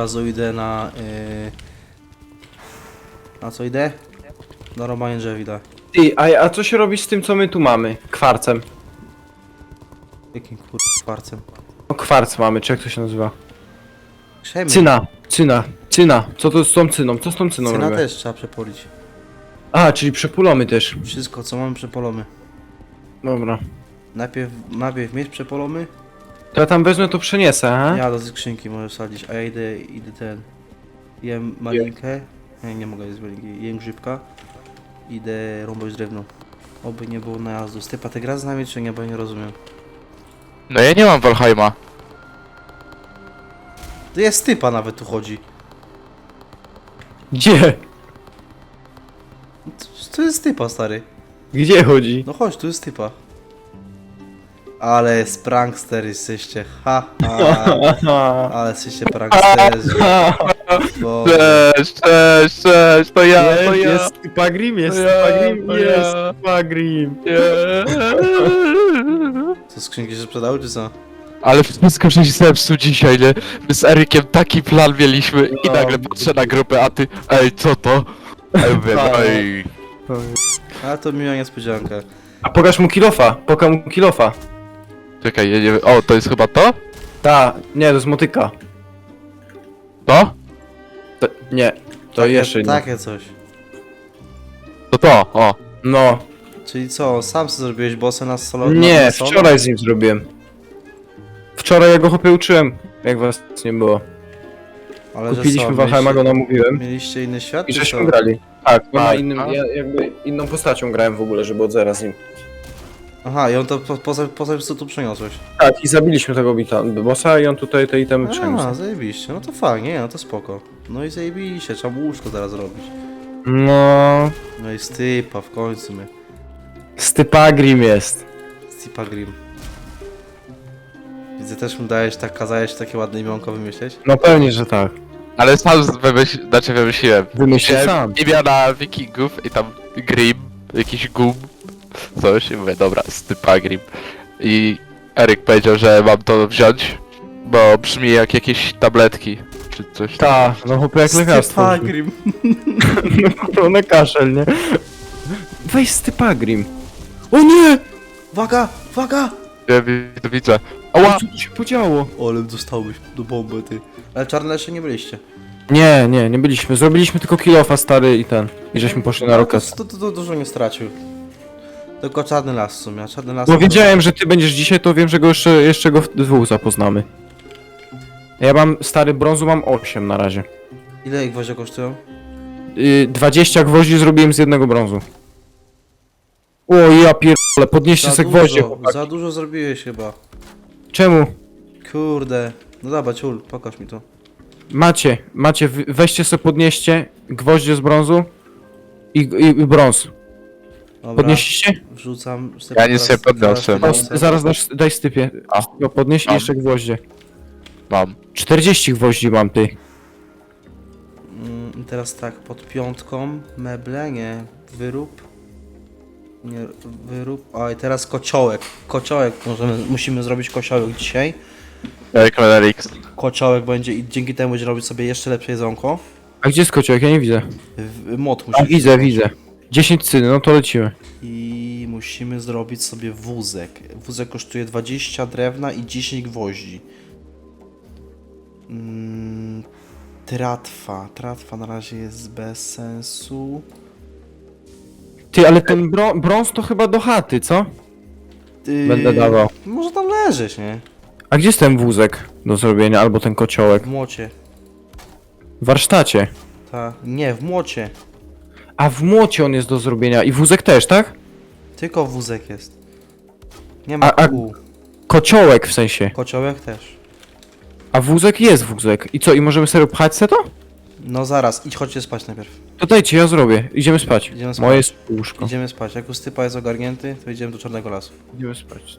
od razu idę na... Yy... Na co idę? Na Romanie Drzewida. Ty, a, a co się robi z tym, co my tu mamy? Kwarcem. Jakim kur... kwarcem? No kwarc mamy, czy jak to się nazywa? Krzemień. Cyna, cyna, cyna. Co to z tą cyną? Co z tą cyną Cyna robimy? też trzeba przepolić. A, czyli przepulamy też. Wszystko co mamy przepolamy. Dobra. Najpierw, najpierw mieć przepolamy, To ja tam wezmę, to przeniesę, a? ja do skrzynki możesz wsadzić, a ja idę, idę ten... Jem malinkę, nie, nie mogę jeść malinki, jem grzybka, idę rąbać drewno. Oby nie było najazdu. Stypa, ty gra z nami czy nie, bo ja nie rozumiem. No ja nie mam Valheima. To jest typa nawet tu chodzi. Gdzie? To, to jest typa, stary. Gdzie chodzi? No chodź, tu jest typa. Ale sprankster jesteście, ha, ha. Ale jesteście pranksterzy. Bo... Cześć, cześć, cześć, to ja, to ja. jest Pagrim, jest To ja, Pagrim, to jest ja. Pagrim. Co, skrzynki się sprzedały, czy co? Ale wszystko żeś zepsuł dzisiaj, nie? My z Erykiem taki plan mieliśmy i No. nagle patrzę na grupę, a ty, ej, co to? A ja mówię, No. ej. Ale to miła niespodzianka. A pokaż mu kilofa, pokaż mu kilofa. Czekaj, ja nie o, to jest chyba to? Ta, nie, to jest motyka. To? To, nie, to Takie- jeszcze nie. Takie coś. To to, o. No, Czyli co, sam sobie zrobiłeś bossę na solo? na- nie, na solo? wczoraj z nim zrobiłem. Wczoraj ja go chłopie uczyłem, jak was nie było. Ale że Kupiliśmy co, Valheima, go mieliście, namówiłem mieliście inny świat, i czy żeśmy co? grali. Tak, no na Tak, innym, no. ja jakby inną postacią grałem w ogóle, żeby od zera z nim. Aha, i on to po, poza, poza co tu przeniosłeś. Tak, i zabiliśmy tego bita, bossa i on tutaj te itemy A, przeniósł. zajebiście, no to fajnie, no to spoko. No i zajebiście, trzeba było łóżko teraz robić. No, No i stypa w końcu my. Stypagrim jest. Stipa Grim. Widzę też mu dałeś tak, kazałeś takie ładne imionko wymyśleć. No pewnie, że tak. Ale sam wymyśl, znaczy wymyśliłem. Wymyślił Wziąłem sam. imiona wikingów i tam Grim, jakiś gum, coś i mówię, dobra, stypa Grim. I Eryk powiedział, że mam to wziąć, bo brzmi jak jakieś tabletki, czy coś Ta, no chłopie jak lekarstwo. Stipa brzmi. Grim. No na kaszel, nie? Weź Stypagrim. O nie! Waga, waga! Ja widzę, widzę. O, Ała! co tu się podziało? Ale dostałbyś do bomby, ty. Ale czarne jeszcze nie byliście. Nie, nie, nie byliśmy. Zrobiliśmy tylko kilofa stary i ten. I żeśmy poszli na No, rokas. To, to, to dużo nie stracił. Tylko czarny las w sumie, czarny las... Bo wiedziałem, że ty będziesz dzisiaj, to wiem, że go jeszcze, jeszcze go w dwóch zapoznamy. Ja mam, stary brązu mam 8 na razie. Ile ich gwoździe kosztują? Yy, 20 gwoździ zrobiłem z jednego brązu. O ja pierdolę, podnieście se gwoździe, chłopaki. za dużo zrobiłeś chyba. Czemu? Kurde. No dobra, ciul, pokaż mi to. Macie, macie, weźcie sobie podnieście gwoździe z brązu i, i, i brąz. Dobra, Podnieśliście? wrzucam... Ja nic nie podniosłem. teraz O, zaraz dasz, daj stypie. A. No, podnieś i jeszcze gwoździe. Mam. 40 gwoździ mam, ty. Mm, teraz tak, pod piątką meble, nie, wyrób. Nie, wyrób. O, i teraz kociołek. Kociołek, możemy, musimy zrobić kociołek dzisiaj. Eryk Melerix. Kociołek będzie i dzięki temu będzie robić sobie jeszcze lepsze jedzonko. A gdzie jest kociołek? Ja nie widzę. W, mod A, musimy widzę, widzę. 10 cyny, no to lecimy. I musimy zrobić sobie wózek. Wózek kosztuje 20 drewna i 10 gwoździ. Mm, tratwa. Tratwa na razie jest bez sensu. Ty, ale ten brą brąz to chyba do chaty, co? Yy, Będę dawał. Może tam leżeć, nie? A gdzie jest ten wózek do zrobienia, albo ten kociołek? W młocie. W warsztacie. Ta. Nie, w młocie. A w młocie on jest do zrobienia. I wózek też, tak? Tylko wózek jest. Nie ma A- a- kół. Kociołek w sensie. Kociołek też. A wózek jest wózek. I co, i możemy serio pchać se to? No zaraz, idź chodźcie spać najpierw. To dajcie, ja zrobię. Idziemy spać. Idziemy spać. Moje jest łóżko. Idziemy spać. Jak ustypa jest ogarnięty, to idziemy do Czarnego Lasu. Idziemy spać.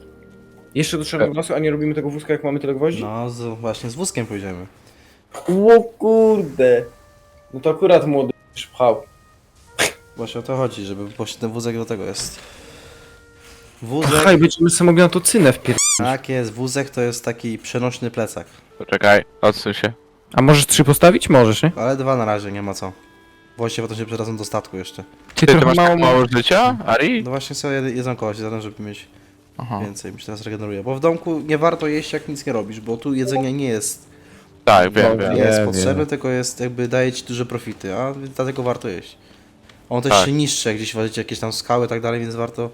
Jeszcze do czarnego lasu, a nie robimy tego wózka, jak mamy tyle gwoździ? No, z, właśnie z wózkiem pójdziemy. O kurde. No to akurat młody pchał. Właśnie o to chodzi, żeby właśnie ten wózek do tego jest. Wózek, Pchaj, będziemy sobie mogli na to cynę wpier... tak jest, wózek to jest taki przenośny plecak. Poczekaj, odsuń się. A możesz trzy postawić? Możesz, nie? Ale dwa na razie, nie ma co. Właściwie potem się przydadzą do statku jeszcze. Ty, Ty, ty trochę masz mało, tak mało życia, Ari? No właśnie sobie jed- jedzą kogoś, zatem żeby mieć Aha. więcej, mi się teraz regeneruje. Bo w domku nie warto jeść jak nic nie robisz, bo tu jedzenie nie jest, Tak, wiem, No, wiem. nie Wiem, jest potrzebne, tylko jest jakby daje ci duże profity, a dlatego warto jeść. On też Tak. się niszczy, jak gdzieś ważycie jakieś tam skały i tak dalej, więc warto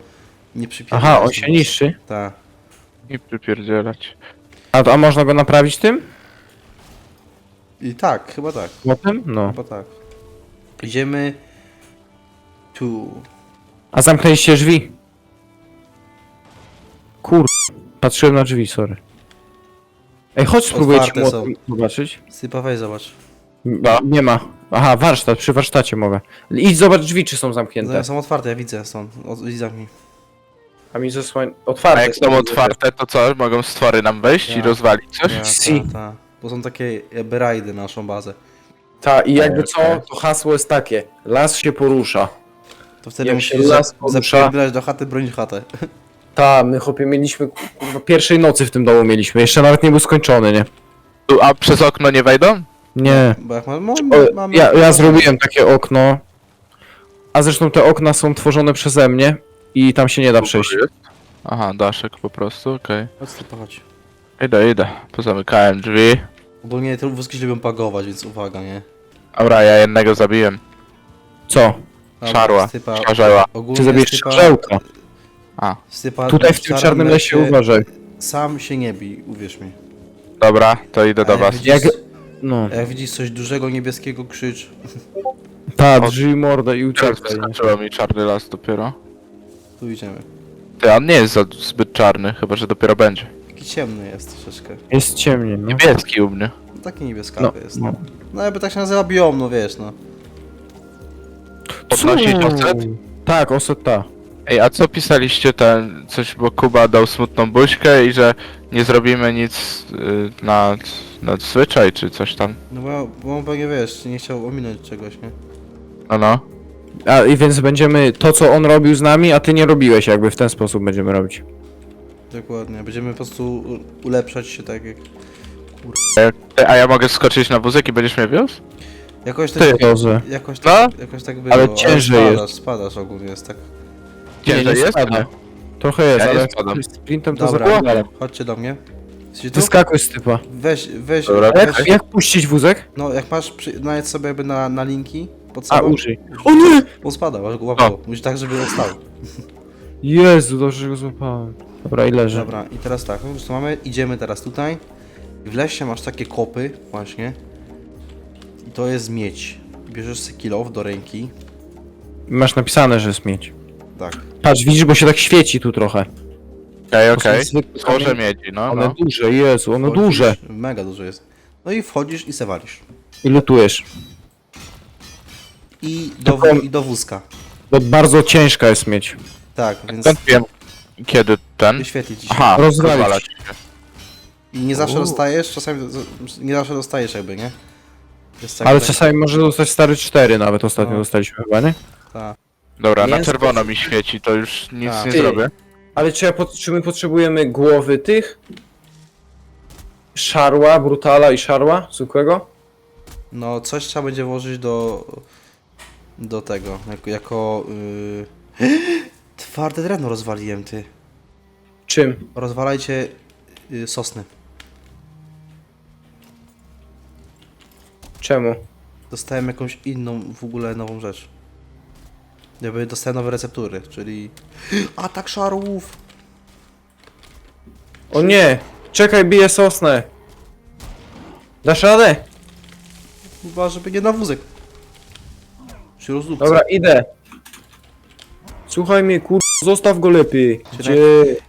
nie przypierać. Aha, on się niszczy. Tak. Nie przypierdzielać. A, a można go naprawić tym? I tak, chyba tak, Potem? No. chyba tak. Idziemy tu. A zamknęliście drzwi? Kur... Patrzyłem na drzwi, sorry. Ej, chodź spróbuję ci Otwarte są. młotem zobaczyć. Sypa, weź zobacz. A, nie ma. Aha, warsztat, przy warsztacie mogę. Idź zobacz drzwi, czy są zamknięte. No, są otwarte, ja widzę stąd. O, idź zamknij. A mi zasłań... A Otwarte jak są otwarte, to co? Mogą stwory nam wejść i Ja. rozwalić coś? Ja, Si. ta, ta. Bo są takie jakby rajdy na naszą bazę. Ta, i jakby co, to hasło jest takie. Las się porusza. To wtedy Jak musisz się las za- porusza- do chaty, bronić chatę. Ta, my chłopie mieliśmy, kurwa, pierwszej nocy w tym domu mieliśmy. Jeszcze nawet nie był skończony, nie? Tu, A przez okno nie wejdą? Nie. Bo jak ma, no, O, mamy... ja, ja zrobiłem takie okno. A zresztą te okna są tworzone przeze mnie i tam się nie da przejść. Aha, daszek po prostu, okej. Sypa, chodź. Idę, idę. Pozamykałem drzwi. Ogólnie te wózki się lubią pagować, więc uwaga, nie? Dobra, ja jednego zabiłem. Co? Dobra, Szarła. Stypa, Szarzeła. ogólnie Czy zabierz stypa, szarzełka? A, stypa Tutaj w tym czarnym lesie uważaj. Sam się nie bij, uwierz mi. dobra, to idę A do was. widzisz- Jak... No. Jak widzisz coś dużego, niebieskiego, krzycz. Ta, drzwi mordę i Teraz uciekaj. wyskoczyło mi czarny las dopiero. Tu idziemy. Ty, on nie jest za zbyt czarny, chyba że dopiero będzie. Taki ciemny jest troszeczkę. Jest ciemnie, nie? Niebieski u mnie. No, taki niebieskawy No, jest. no. No jakby tak się nazywa biom, no wiesz, no. Podnosić Co? oset? Tak, oset ta. Ej, a co pisaliście ten, coś, bo Kuba dał smutną buźkę i że nie zrobimy nic y, na, na zwyczaj czy coś tam. No bo, bo on pewnie, wiesz, nie chciał ominąć czegoś, nie? No no. A i więc będziemy to, co on robił z nami, a ty nie robiłeś, jakby w ten sposób będziemy robić. Dokładnie. Będziemy po prostu u- ulepszać się tak jak... Ej, A ja mogę skoczyć na wózek i będziesz mnie wiózł? Jakoś Ty. tak... Boże. Jakoś tak, jakoś tak było. Ale ciężej spadasz, jest. Spadasz ogólnie, jest tak. Ciężej nie jest? spada. Nie. Trochę jest, Ja nie ale spadam. sprintem to Dobra. Chodźcie do mnie. Jesteście tu? Wyskakuj z typa. Weź, weź, Dobra, weź jak, jak puścić wózek? no jak masz, przy, najedź sobie jakby na, na linki pod A, sobą. użyj. O nie! On spada, masz go łapało. Musisz tak, żeby on stał. Jezu, dobrze że go złapałem. Dobra, i leży. Dobra, i teraz tak, no, co mamy? Idziemy teraz tutaj. I w lesie masz takie kopy, właśnie. I to jest miedź. Bierzesz sobie kilow do ręki. Masz napisane, że jest miedź. Tak. Patrz, widzisz, bo się tak świeci tu trochę. Okej, To są okej. zwykłe kamienie. miedzi, no, One no. duże, Jezu, one Wchodzisz, duże. Mega duże jest. No i wchodzisz i se walisz. I lutujesz. I do, Tylko- wó- i do wózka. Bo bardzo ciężka jest miedź. Tak, więc Skąd wiem, kiedy ten? wyświetli ci się. Aha, Rozwalić. rozwalać się. I nie zawsze dostajesz, czasami z- nie zawsze dostajesz jakby, nie? Jest tak, Ale tak, czasami może dostać stary 4 nawet ostatnio No. dostaliśmy chyba, nie? tak. Dobra, na Mięsko- czerwono mi świeci, to już nic Tak. nie Ty. zrobię. Ale czy, ja pot- czy my potrzebujemy głowy tych? Szarła, brutala i szarła zwykłego? No coś trzeba będzie włożyć do do tego, jako, jako yy... twarde drewno rozwaliłem ty. Czym? Rozwalajcie yy, sosny. Czemu? Dostałem jakąś inną w ogóle nową rzecz. Jakby dostałem nowe receptury, czyli atak szarłów. O nie! Czekaj, bije sosnę! Dasz radę? Chyba, żeby nie na wózek. Się rozdupca. Dobra, idę. Słuchaj mnie, kur... Zostaw go lepiej. Gdzie?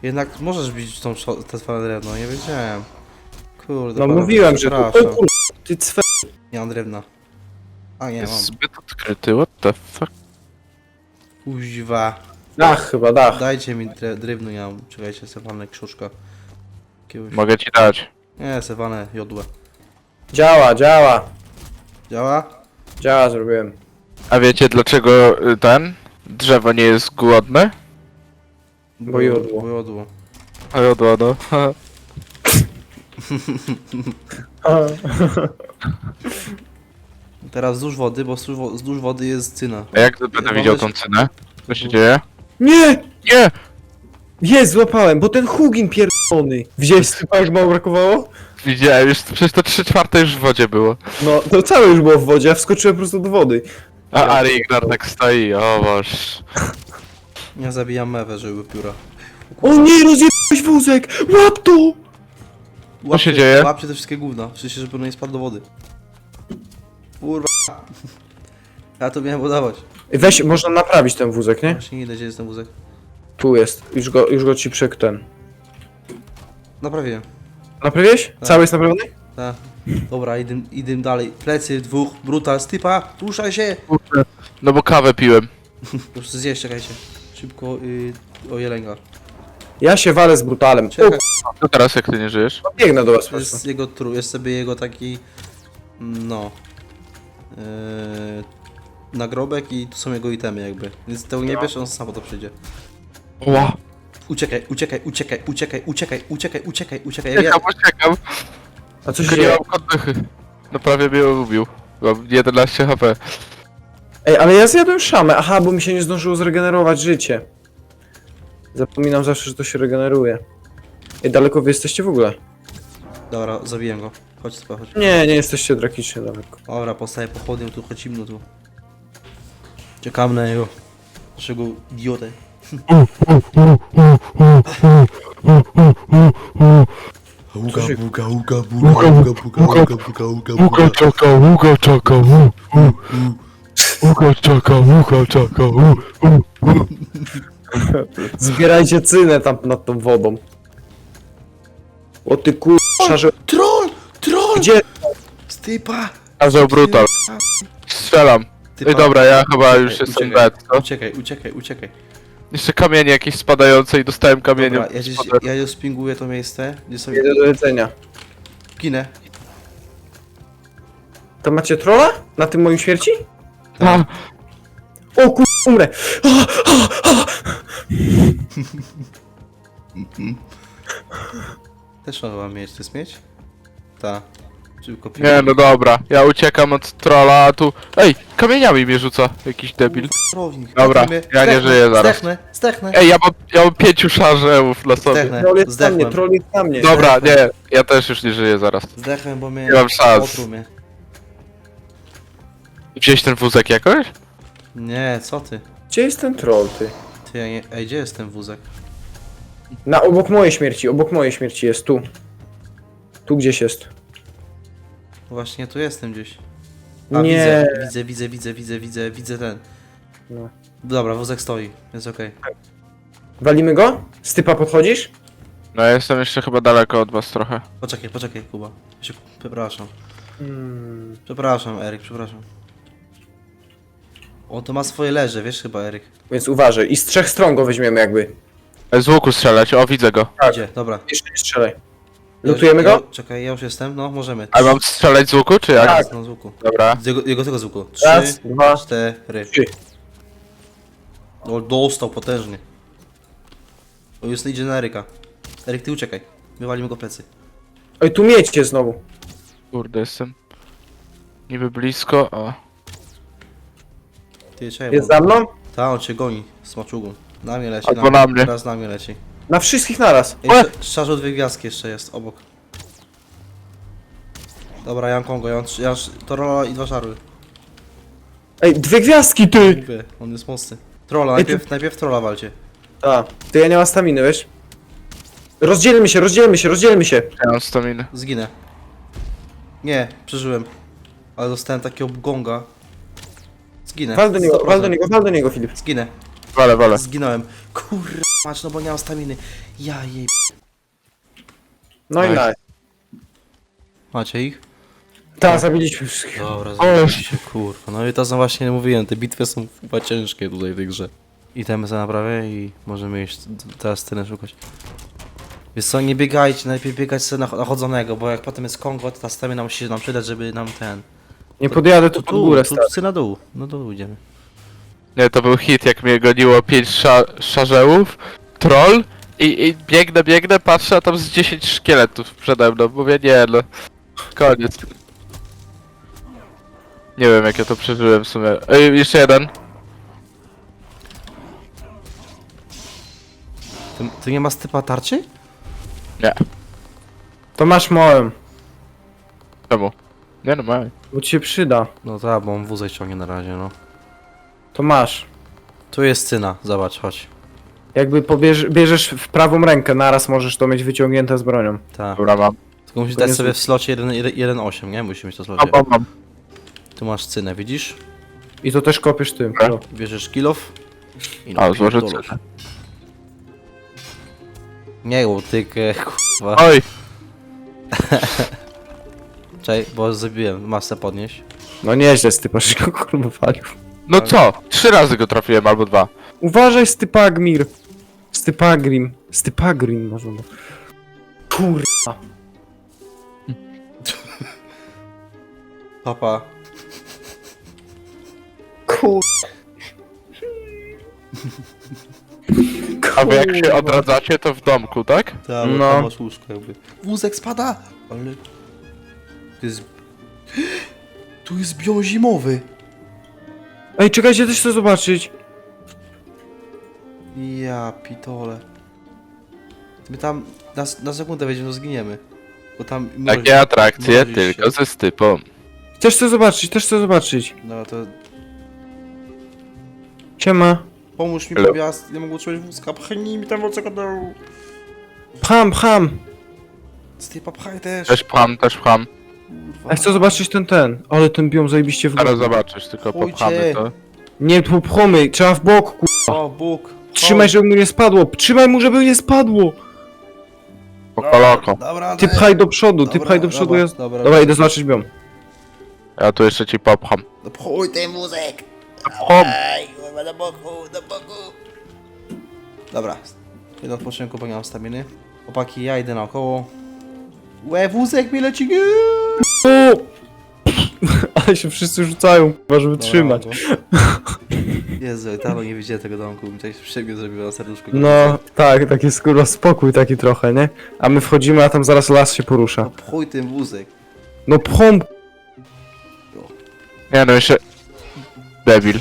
Jednak możesz bić tą twarde drewno, nie wiedziałem. Kurde, No panowie, mówiłem, że... O przepraszam. kur... Ty cwe... Nie mam drewna. A nie, Jest mam. zbyt odkryty, what the fuck? Kuźwa. Dach chyba, dach. Dajcie mi dre drewno, ja mam. Czekajcie, książka. Jakiegoś... Mogę ci dać. Nie, sewanę jodłę. Działa, działa. Działa? Działa, zrobiłem. A wiecie dlaczego y, ten drzewo nie jest głodne? Bo jodło. Bo jodło. A jodło, no. Teraz wzdłuż wody, bo wzdłuż wzdłuż wody jest cyna. A jak będę widział tą cynę? Co się dzieje? Nie! Nie! Jest, złapałem, bo ten Hugin pierdolony. Wziąłeś stypa jak mało brakowało? Widziałem, już przecież to 3 czwarte już w wodzie było. No, to całe już było w wodzie, a wskoczyłem po prostu do wody. A Ari Ignar tak stoi, o boż. Ja zabijam mewę, żeby pióra. O nie, rozjebałeś wózek! Łap to! Łapcie, dzieje? Łapcie te wszystkie gówna, przecież żeby nie spadł do wody. Kurwa. Ja to miałem podawać. Ej, Weź, można naprawić ten wózek, nie? Właśnie nie idę, gdzie jest ten wózek. Tu jest, już go, już go ci przek ten. Naprawiłem. Naprawiłeś? Cały jest naprawiony? Tak. Dobra, idę, idę dalej. Plecy, dwóch, brutal, stypa, ruszaj się! Kurde. No bo kawę piłem. Muszę zjeść, czekajcie. Szybko, y, o jelęga. Ja się walę z brutalem. Czekaj, To teraz jak ty nie żyjesz? O, biegnę do was po to prostu. jest jego tru, jest sobie jego taki, mm, no, yy, nagrobek i tu są jego itemy jakby. Więc tego nie bierz, on samo to przyjdzie. Ła. Uciekaj, uciekaj, uciekaj, uciekaj, uciekaj, uciekaj, uciekaj, uciekaj. Ja, Czekam, poczekam. A co się Tylko nie dzieje? mam. No prawie mnie ubił. Mam 11 HP. Ej, ale ja zjadłem szamę. Aha, bo mi się nie zdążyło zregenerować życie. Zapominam zawsze, że to się regeneruje. Ej, daleko wy jesteście w ogóle? Dobra, zabiłem go. Chodź, stypa, chodź. Nie, nie jesteście tragicznie daleko. Dobra, postaję pochodnią, tu chodzimy tu. Czekam na jego. Naszego idiotę. Co się- buga, uga, buga, uga, buga, uga, buga, uga, buga. czaka, ługa czaka, wu, wu, Ługa czaka, ługa czaka, wu, wu. Zbierajcie cynę tam nad tą wodą. O ty kur... szarze... Troll! Troll! Gdzie? Stypa! Kazał brutal. Strzelam. Stypa. Ej dobra, ja chyba już jestem uciekaj. co? Uciekaj, uciekaj, uciekaj. Jeszcze kamienie jakieś spadające i dostałem kamieniem. Dobra, ja, gdzieś, ja już spinguję to miejsce, gdzie są... Jedę do jedzenia. Ginę. To macie trolla? Na tym moim śmierci? Mam. O kur... umrę! Też mam mieć, to jest mieć? Ta. Szybko piję. Nie no dobra, ja uciekam od trolla, a tu... Ej, kamieniami mnie rzuca jakiś debil. Sterownik. Dobra, Zdechnę, ja nie żyję zaraz. Zdechnę, zdechnę. Ej, ja mam, ja mam pięciu szarzełów na sobie. Zdechnę, Troll jest na zdechłem. mnie, troll jest na mnie. Dobra, nie, ja też już nie żyję zaraz. Zdechłem, bo mnie... Nie mam szans. otruł mnie. Wziąłeś ten wózek jakoś? Nie, co ty? Gdzie jest ten troll, ty? Ty, ja nie... Ej, gdzie jest ten wózek? Na obok mojej śmierci, obok mojej śmierci jest, tu. Tu gdzieś jest. Właśnie tu jestem gdzieś. A, Nie. widzę, widzę, widzę, widzę, widzę, widzę, ten. No. Dobra, wózek stoi, jest okej. Walimy go? Stypa podchodzisz? No ja jestem jeszcze chyba daleko od was trochę. Poczekaj, poczekaj, Kuba. Ja się... Przepraszam. Hmm. Przepraszam, Eryk, przepraszam. On to ma swoje leże, wiesz chyba, Eryk. Więc uważaj. I z trzech stron go weźmiemy jakby. Z łuku strzelać, o widzę go. Tak. Gdzie? Dobra. Jeszcze nie strzelaj. Lutujemy Ja- go? Czekaj, ja już jestem, no możemy. A mam strzelać z łuku, czy jak? Tak. No z łuku. Dobra. Z jego, jego tego z łuku. Raz, Trzy, dwa, cztery. trzy. No dostał potężnie. O, już idzie na Eryka. Eryk, ty uciekaj. Wywalimy go plecy. Oj, tu miedźcie znowu. Kurde, jestem niby blisko, o. Ty, czekaj, Jest bo... za mną? Ta, on cię goni z maczugą. Na mnie leci. Albo na mnie. Teraz na mnie leci. Na wszystkich naraz. Sz- szarzu dwie gwiazdki jeszcze jest obok. Dobra, ja mam Kongo, ja mam, trzy- ja mam sz- to rola i dwa szarły. Ej, dwie gwiazdki ty! Mówię, on jest mocny. Trolla, Ej, najpierw, najpierw trolla walcie. A, to ja nie mam staminy, wiesz? Rozdzielmy się, rozdzielmy się, rozdzielmy się. Ja mam staminę. Zginę. Nie, przeżyłem. Ale dostałem takiego gonga. Zginę. Wal do niego, 100%. wal do niego, wal do niego, Filip. Zginę. Wale, wale. Zginąłem. Kurwa, mać, no bo nie mam staminy. Ja jej. No i Nice. Macie ich? Tak, zabiliśmy wszystkich. Dobra, zabiliście się, kurwa. No i to są właśnie mówiłem, te bitwy są chyba ciężkie tutaj w tej grze. I temy za naprawę i możemy iść teraz tyle szukać. Wiesz co, nie biegajcie, najpierw biegać sobie na nachodzonego, bo jak potem jest Kongo, to ta stamina musi się nam przydać, żeby nam ten... Nie podjadę tu Tu, pod górę, tu, tu na dół, no dół idziemy. Nie, to był hit, jak mnie goniło pięć sza szarzełów, troll I, I biegnę, biegnę, patrzę, a tam z 10 szkieletów przede mną. Mówię, nie no. Koniec. Nie wiem jak ja to przeżyłem w sumie. Ej, jeszcze jeden. Ty, ty nie masz typa tarczy? Nie. To masz moją, Czemu? Nie no, mamy. bo ci się przyda. No tak, bo on wózek ciągnie na razie, no. To masz. Tu jest cyna, zobacz, chodź. Jakby pobierz, bierzesz w prawą rękę, naraz możesz to mieć wyciągnięte z bronią. Tak. Dobra, mam. Tylko musisz To dać nie sobie w slocie 1.8, nie? Musisz mieć to w slocie. mam, mam. Tu masz cynę, widzisz? I to też kopiesz tym. Dobra. No. Bierzesz kilof i A, złożę napierdolasz. cynę. Nie łotykę, kurwa. Oj! Czekaj, bo zabiłem, masę podnieść. no nieźle, stypa, że go kurwa. No co? Trzy razy go trafiłem, albo dwa. Uważaj, Stypagmir. Stypagrim. Stypagrim może. no. Kurwa. Papa. Kur... A wy jak się odradzacie, to w domku, tak? Tak, No. no. tam masz łóżko jakby. Wózek spada! Ale... To jest... Tu jest biom zimowy! Ej, czekajcie, też chcę zobaczyć. Ja pitole. My tam na, na sekundę wejdziemy, to zginiemy. Bo tam... Takie atrakcje mrozi się. tylko ze stypą. Też chcę zobaczyć, też chcę zobaczyć. No to... Siema. Pomóż mi, Hello. bo ja nie mogę utrzymać wózka. Pchnij mi tam wózek do... Pcham, pcham. Stypa, pchaj też. Też pcham, też pcham. Kurwa. Ja chcę zobaczyć ten, ten. Ale ten biom zajebiście Zaraz wygląda. zobaczysz, tylko Pójdźcie. popchamy to. Nie, popchamy, trzeba w bok, ku... O, Bóg. Trzymaj, żeby mu nie spadło. Trzymaj mu, żeby nie spadło. Po koloko. Dobra, Ty pchaj do przodu, ty pchaj do przodu. Dobra, ja... dobra. Dobra, idę zobaczyć biom. Ja tu jeszcze ci popcham. No Chuj ten wózek! Popcham. Aj, kurwa, do boku, do boku. Dobra, jeden odpoczynku, bo nie mam staminy. Chłopaki, ja idę naokoło. Łe, wózek mi leci, nie! O! Ale się wszyscy rzucają, chyba, żeby trzymać. Jezu, dawno nie widziałem tego domku, mi tak przyjemnie zrobiło na serduszku. No, tak, taki skóra spokój taki trochę, nie? A my wchodzimy, a tam zaraz las się porusza. No chuj ten wózek. No pchom, Nie no, jeszcze... Debil.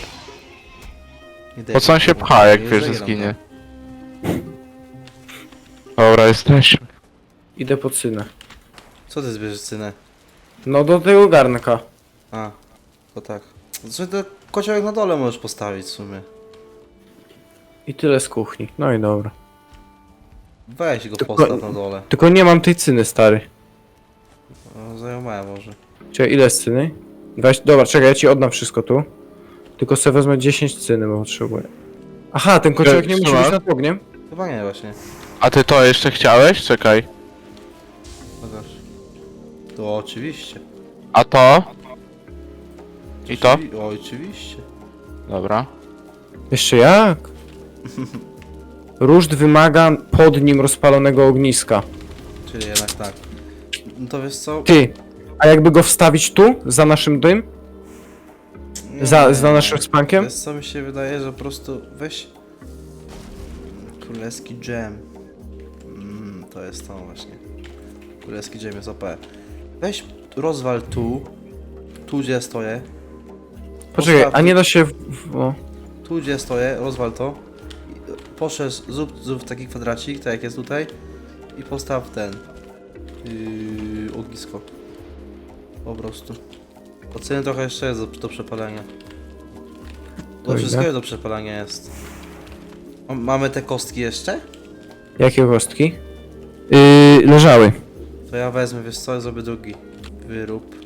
Nie daj Po co on mi, się pcha, jak nie wiesz, że zginie? Dobra, jesteśmy. Idę pod synę. Co ty zbierzesz, cynę? No do tego garnka. A, to tak. Co to kociołek na dole możesz postawić w sumie. I tyle z kuchni. No i dobra. Weź go Tylko- postaw na dole. Tylko nie mam tej cyny, stary. No, zajmowałem może. Czekaj, ile z cyny? Weź, dobra, czekaj, ja ci oddam wszystko tu. Tylko sobie wezmę 10 cyny, bo potrzebuję. Aha, ten kociołek nie musi być nad ogniem? Chyba nie właśnie. A ty to jeszcze chciałeś? Czekaj. To oczywiście. A to? I to? Oczywi- O, oczywiście. Dobra. Jeszcze jak? Ruszt wymaga pod nim rozpalonego ogniska. Czyli jednak tak. No to wiesz co? Ty, a jakby go wstawić tu, za naszym dym? Nie, Za, za naszym spankiem? Wiesz co mi się wydaje, że po prostu weź... Królewski dżem. Mm, to jest to właśnie. Królewski dżem jest OP. Weź, rozwal tu. Tu gdzie ja stoję. Poczekaj, Postaw a nie da się... W, w, o. Tu gdzie ja stoję, rozwal to. I Poszerz, zrób, zrób taki kwadracik, tak jak jest tutaj. I postaw ten. Yy, ognisko. Po prostu. Oceny trochę jeszcze jest do, do przepalenia. To ile? jest do przepalenia jest. Mamy te kostki jeszcze? Jakie kostki? Yy, leżały. To ja wezmę, wiesz co, zrobię drugi wyrób.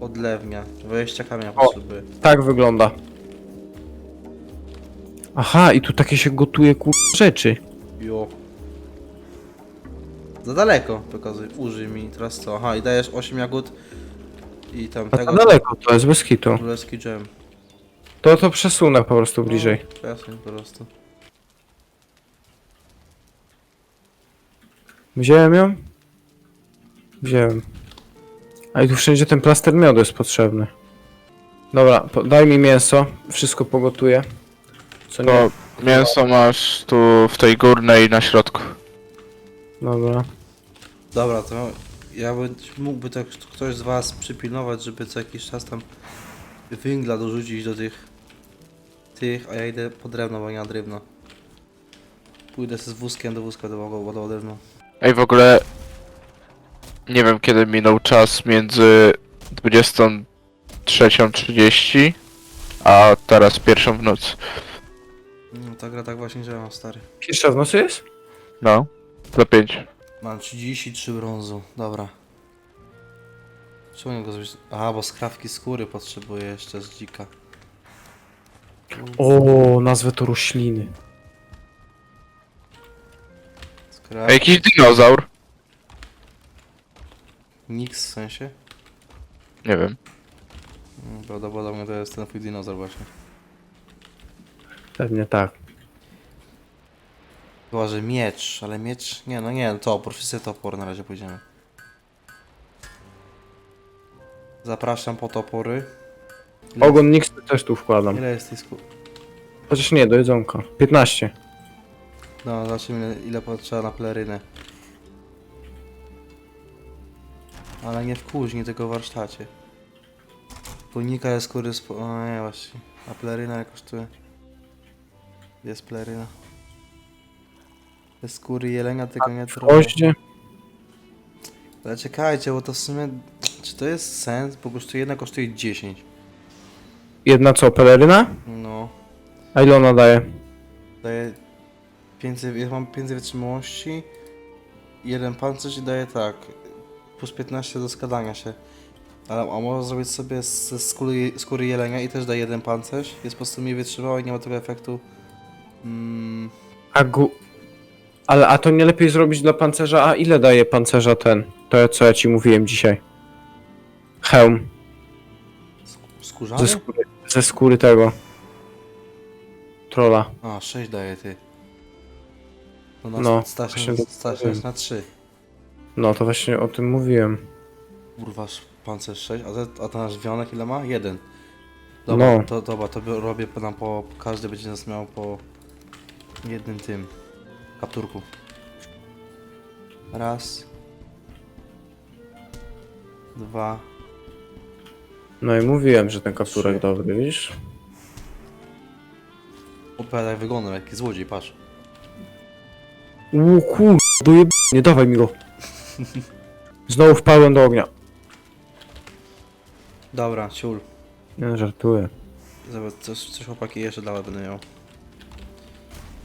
Odlewnia. 20 kamienia potrzebuję. Tak wygląda. Aha, i tu takie się gotuje ku... rzeczy. Jo. Za daleko pokazuj. Użyj mi teraz co? Aha, i dajesz 8 jagód i tam A tego. to daleko to jest, bez. Królewski dżem. To to przesunę po prostu bliżej. No, przesuń po prostu. Wziąłem ją? Wziąłem. A i tu wszędzie ten plaster miodu jest potrzebny. Dobra, po, daj mi mięso. Wszystko pogotuję. Co nie? To Mięso masz tu w tej górnej na środku. Dobra. Dobra, to ja bym mógłby tak ktoś z was przypilnować, żeby co jakiś czas tam węgla dorzucić do tych tych, a ja idę po drewno, bo nie ma drewno. Pójdę z wózkiem do wózka do do, do drewno. Ej, w ogóle... Nie wiem kiedy minął czas między 23.30 a teraz pierwszą w nocy. No, ta gra tak właśnie działa, stary. Pierwsza w nocy jest? No. Za 5. Mam 33 brązu, dobra. Czemu nie go zrobić? Aha, bo skrawki skóry potrzebuję jeszcze z dzika. O, nazwę to rośliny. Skraw... Ej, jakiś dinozaur? Nix w sensie? Nie wiem. Mm, Prawdopodobnie to jest ten twój dinozaur właśnie. Pewnie tak. Chyba, że miecz, ale miecz... Nie, no nie, topór, wszyscy topór na razie pójdziemy. Zapraszam po topory. Ile, Ogon Nix też tu wkładam. ile jest tej? Chociaż nie, do jedzonka. 15. No, zobaczymy ile, ile potrzeba na pelerynę. Ale nie w kuźni, tylko w warsztacie. Pojnika jest skóry spo... O nie, właśnie. A peleryna jak kosztuje? Jest peleryna. Jest skóry jelenia, tylko nie trochę. Gwoździe. Ale czekajcie, bo to w sumie... Czy to jest sens? Bo kosztuje jedna kosztuje 10. Jedna co, peleryna? No. A ile ona daje? Daje 500, ja mam 500 wytrzymałości, jeden pancerz i daje tak, plus 15 do składania się. Ale, a można zrobić sobie ze skóry, skóry jelenia i też daje jeden pancerz, jest po prostu mniej wytrzymały i nie ma tego efektu. Mm, A gu... Ale a to nie lepiej zrobić dla pancerza? A ile daje pancerza ten? To co ja ci mówiłem dzisiaj. Hełm. skórzany? Ze skóry, ze skóry tego. Trolla. A, 6 daje ty. No, na, No, właśnie to powiem. na 3. No to właśnie o tym mówiłem. Kurwa, pancerz 6, a, te, a ten nasz wionek ile ma? 1. Dobra, No. to, dobra, to bi- robię nam po, każdy będzie nas miał po jednym tym kapturku. Raz. Dwa. No i mówiłem, że ten kapturek dobry, widzisz? Opowiadaj, jak wygląda, jaki złodziej, patrz. Uu kur... dojeb... Nie dawaj mi go. Znowu wpadłem do ognia. Dobra, ciul. Nie żartuję. Zobacz, coś, coś chłopaki jeszcze dla będę miał.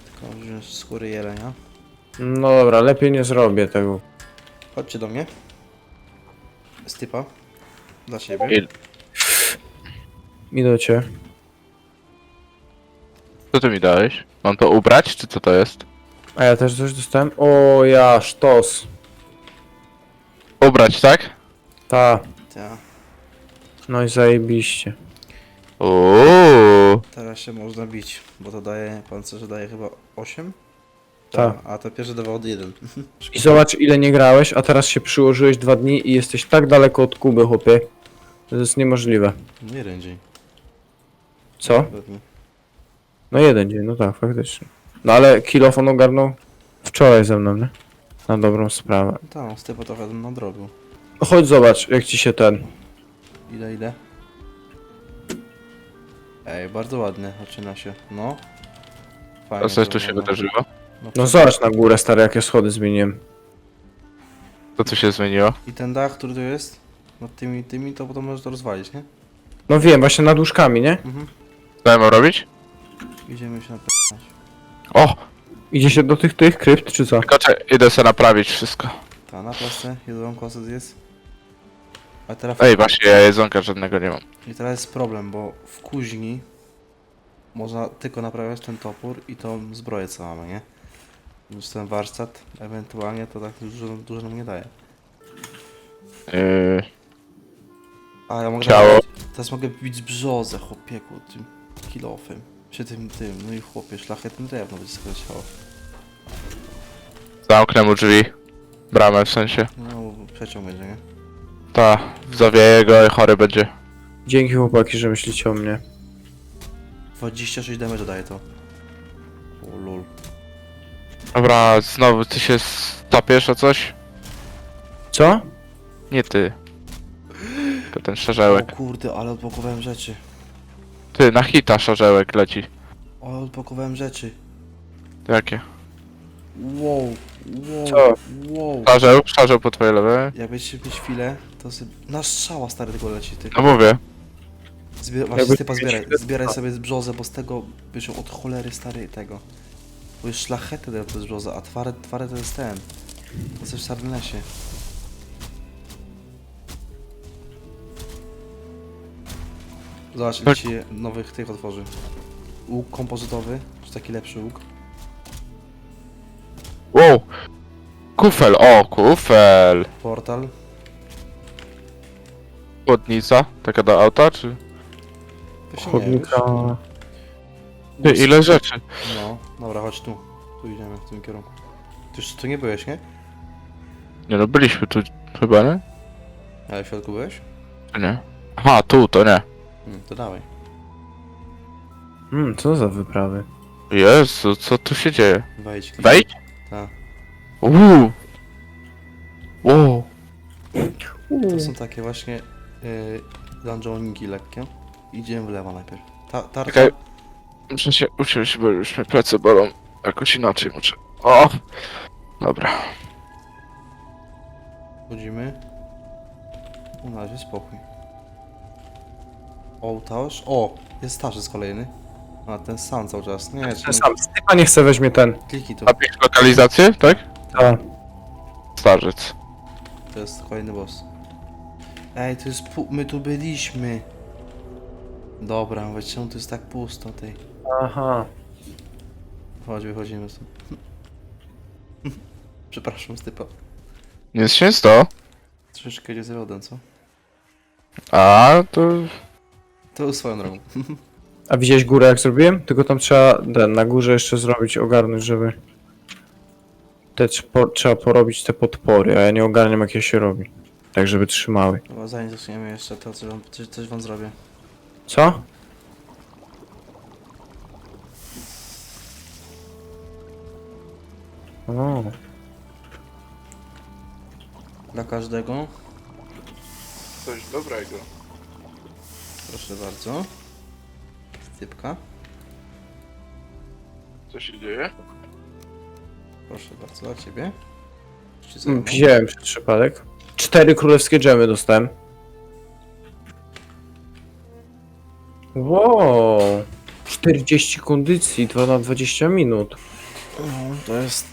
Tylko wziąć skóry jelenia. No dobra, lepiej nie zrobię tego. Chodźcie do mnie. Stypa. Dla siebie. I do cię. Co ty mi dałeś? Mam to ubrać, czy co to jest? A ja też coś dostałem? O ja, sztos. Ubrać, tak? Ta. Ta. No i zajebiście. Uuu. Teraz się można bić, bo to daje, pancerze daje chyba 8? Ta. A to pierwsze dawało 1. I zobacz ile nie grałeś, a teraz się przyłożyłeś dwa dni i jesteś tak daleko od Kuby, chłopie. To jest niemożliwe. No jeden dzień. Co? Pewnie. No jeden dzień, no tak, faktycznie. No ale kilofon ogarnął wczoraj ze mną, nie? Na dobrą sprawę. No tam, stypa trochę nadrobił. No Chodź zobacz, jak ci się ten... Ile, ile? Ej, bardzo ładnie zaczyna się. No. Fajnie A co to tu się wydarzyło? No zobacz na górę, stary, jakie schody zmieniłem. Co tu się zmieniło? I ten dach, który tu jest, nad tymi, tymi, to potem możesz to rozwalić, nie? No wiem, właśnie nad łóżkami, nie? Mhm. Co ja mam robić? Idziemy się na O! Idzie się do tych, tych krypt, czy co? Tylko cze- idę sobie naprawić wszystko. Ta, na plasce, jedzą kosy jest. A teraz... Ej, właśnie ja jedzonka żadnego nie mam. I teraz jest problem, bo w kuźni można tylko naprawiać ten topór i tą zbroję co mamy, nie? Już ten warsztat, ewentualnie to tak dużo, dużo nam nie daje. Yy, A ja mogę Ciało. Teraz, mogę bić brzozę, chłopieku, tym kilofem. Czy tym, tym, no i chłopie, szlachetnym drewno będzie sobie ciało. Zamknę mu drzwi. Bramę w sensie. No, przeciąg będzie, nie? Ta, zawieje go i chory będzie. Dzięki chłopaki, że myślicie o mnie. 26 damage daje to. O lol. Dobra, znowu ty się stopiesz o coś? Co? Nie ty. To ten O szarzełek. kurde, ale odblokowałem rzeczy. Ty, na hita szarzełek leci. O, odblokowałem rzeczy. Jakie? Wow, wow, Co? wow. Szarzeł? Szarzeł po twojej lewej? Jak mieć chwilę, to sobie... Na strzała stary tego leci, ty. No mówię. Zbier właśnie stypa mieć zbieraj, chwilę, zbieraj sobie z brzozę, bo z tego wyszło od cholery stary tego. Bo jest szlachetny to jest brzoza, a tware, tware to jest ten. To coś w Sardynesie. Zobacz, ile Tak. ci nowych tych otworzy. Łuk kompozytowy, czy taki lepszy łuk. Wow! Kufel, o, kufel! Portal. Chłodnica, taka do auta, czy? Właśnie nie, Chodnika. Ty, ile rzeczy? No, dobra, chodź tu. Tu idziemy, w tym kierunku. Ty już tu nie byłeś, nie? Nie no, byliśmy tu chyba, nie? Ale w środku byłeś? Czy nie? Aha, tu, to nie. Hmm, to dawaj. Hmm, co za wyprawy? Jezu, co tu się dzieje? Wejdź. kliknij. Wejdź? Tak. Uuu! Wow! To są takie właśnie yy, dungeoniki lekkie. Idziemy w lewo najpierw. Ta, tarcza. Czekaj. Muszę się usiąść, bo już mnie plecy bolą. Jakoś inaczej muszę. O! Dobra. Chodzimy. Na razie spokój. Ołtarz. O! Jest starzec kolejny. A ten sam cały czas. Nie, Ten czy sam stypa nie chce weźmie ten. Kliknij tu. Napisz lokalizację, tak? Ta. Starzec. To jest kolejny boss. Ej, to jest pu- My tu byliśmy. Dobra, mówię, czemu to jest tak pusto tej. Aha. Chodź, wychodzimy stąd. Przepraszam, stypa. Nic się nie stało. Troszeczkę idzie z rodem, co? A, to... To swoją drogą. A widziałeś górę jak zrobiłem? Tylko tam trzeba ten, na górze jeszcze zrobić, ogarnąć, żeby... Te, trz- po, trzeba porobić te podpory, a ja nie ogarniam jak je się robi. Tak, żeby trzymały. Dobra, zanim zaczniemy jeszcze, to coś wam, coś, coś wam zrobię. Co? O, Dla każdego. Coś dobrego. Proszę bardzo. Stypka. Co się dzieje? Proszę bardzo, dla ciebie. Czy mm, wziąłem przez przypadek. Cztery królewskie dżemy dostałem. Wow. 40 kondycji, 2 na 20 minut. No, to jest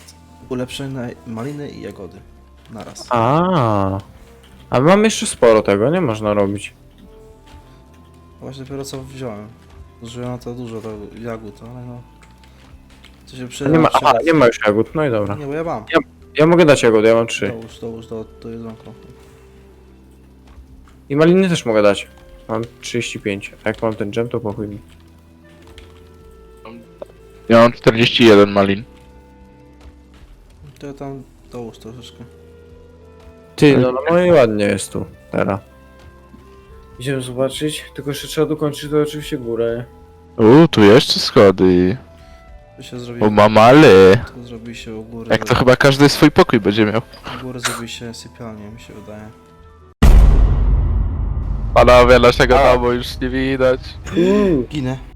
ulepszone maliny i jagody. Naraz. A. A mam jeszcze sporo tego, nie można robić. Właśnie dopiero co wziąłem. Zużyłem na to dużo to jagód, ale no... Co się przyda? Nie ma, aha, nie ma już jagód, no i dobra. Nie, bo ja mam. Ja mogę dać jagody, ja mam trzy. Dołóż, dołóż do, do jedzonko. I maliny też mogę dać. Mam 35. A jak mam ten dżem, to pokój mi. Ja mam 41 malin. To ja tam dołóż troszeczkę. Ty, no, no, no i ładnie jest tu, teraz. Idziemy zobaczyć, tylko jeszcze trzeba dokończyć to oczywiście górę. Uuu, tu jeszcze schody. To się zrobi... O mamale. To zrobi się u góry. Jak to chyba każdy swój pokój będzie miał. U góry zrobi się sypialnie, mi się wydaje. Panowie, naszego domu już nie widać. Ginę.